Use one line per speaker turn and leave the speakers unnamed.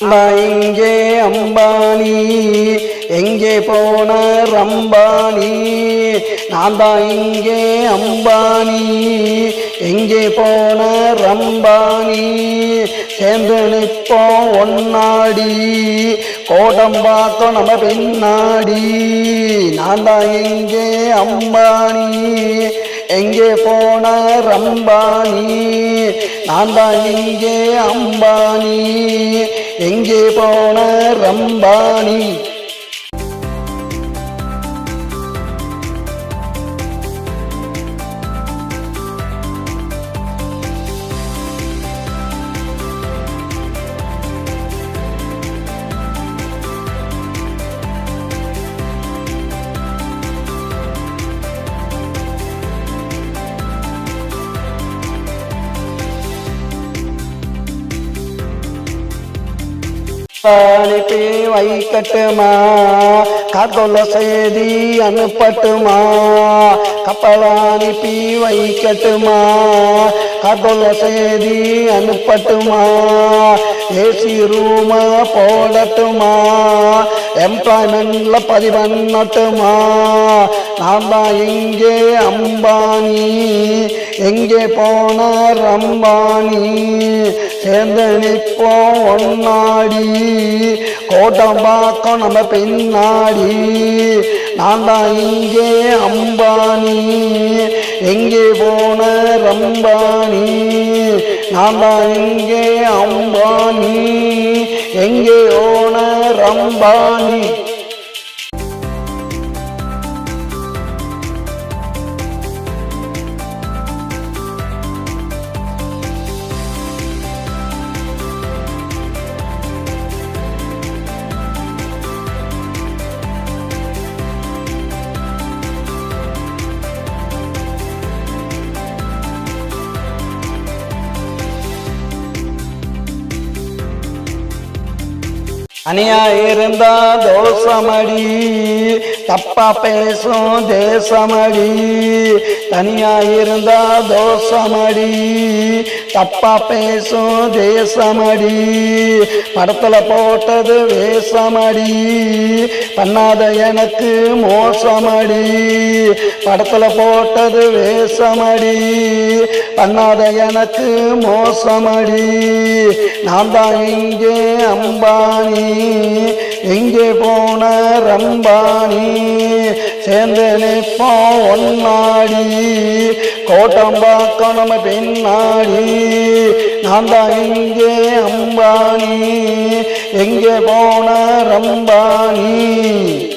இங்கே அம்பானி. எங்கே போன ரம்பானி? நான் தான் இங்கே அம்பானி. எங்கே போன ரம்பானி? சேர்ந்து நிற்போம் ஒன்னாடி. கோடம் பார்த்தோம் நம்ம பின்னாடி. நான் தான் இங்கே அம்பானி. எங்கே போன ரம்பானி? நான் தான் இங்கே அம்பானி. எங்கே போன ரம்பானி அனுப்பி வைக்கட்டுமா? காத்தொல்ல செய்தி அனுப்பட்டுமா? கப்பல் அனுப்பி வைக்கட்டுமா? காத்தொல்ல செய்தி அனுப்பட்டுமா? ஏசி ரூம போடட்டுமா? எம்ப்ளாய்மெண்ட்ல பதிவண்ணட்டுமா? நான் தான் எங்கே அம்பானி. எங்கே போன அம்பானி? சேர்ந்து நிற்போம் ஒன்னாடி. கோட்டம் பார்க்கும் நம்ம பின்னாடி. நான் தான் இங்கே அம்பானி. எங்கே போன ரம்பானி நான் தான் இங்கே அம்பானி. எங்கே ஓன ரம்பானி அணியா இருந்தா தோசமடி தப்பா பேசும் தேசமடி. தனியா இருந்தா தோசமடி தப்பா பேசும் தேசமடி. படத்துல போட்டது வேசமடி பண்ணாத எனக்கு மோசமடி. படத்துல போட்டது வேசமடி பண்ணாத எனக்கு மோசமடி. நான் தான் இங்கே அம்பானி. எங்கே போன ரம்பானி? சேர்ந்து நிற்போம் ஒன்னாடி. கோட்டம்பாக்கம் நம்ம பின்னாடி. நான் தான் இங்கே அம்பானி. எங்கே போன ரம்பானி?